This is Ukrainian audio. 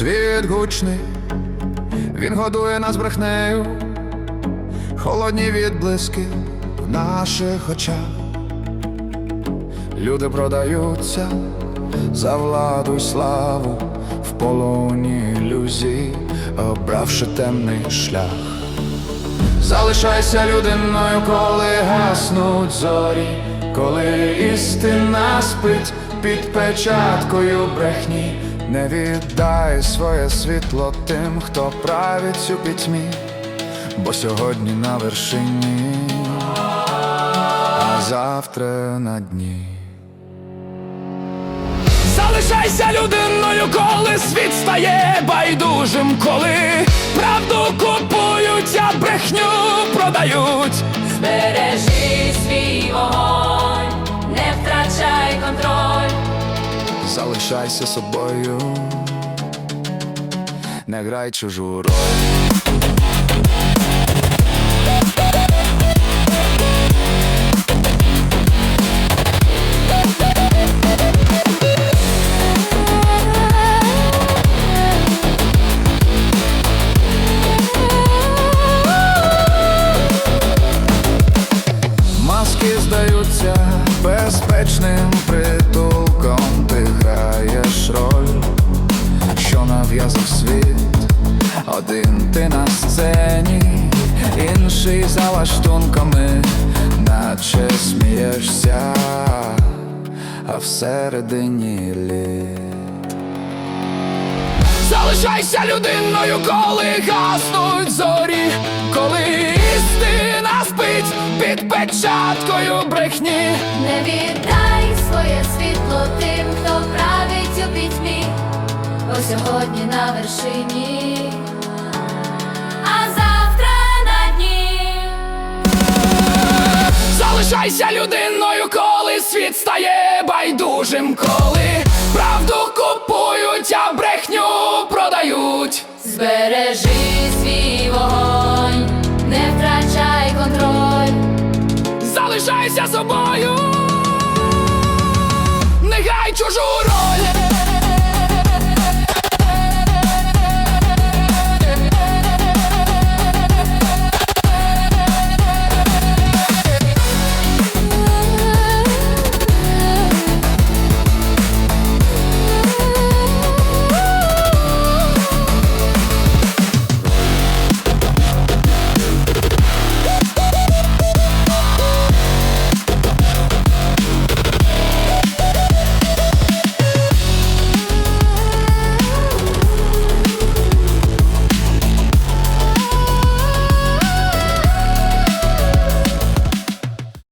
привід гучний, він годує нас брехнею, холодні відблиски в наших очах. Люди продаються за владу й славу в полоні ілюзій, обравши темний шлях. Залишайся людиною, коли гаснуть зорі, коли істина спить під печаткою брехні, не віддай своє світло тим, хто править у пітьмі, бо сьогодні на вершині, а завтра на дні. Залишайся людиною, коли світ стає байдужим, коли правду купують, а брехню продають. Збережи Залишайся собою, не грай чужу роль. Маски здаються безпечним нав'язав світ, один ти на сцені, інший за лаштунками, наче смієшся, а всередині лід. Залишайся людиною, коли гаснуть зорі, коли істина спить під печаткою брехні. Не віддай вершині, а завтра на дні. Залишайся людиною, коли світ стає байдужим, коли правду купують, а брехню продають. Збережи свій вогонь, не втрачай контроль. Залишайся собою, не гай чужу роль.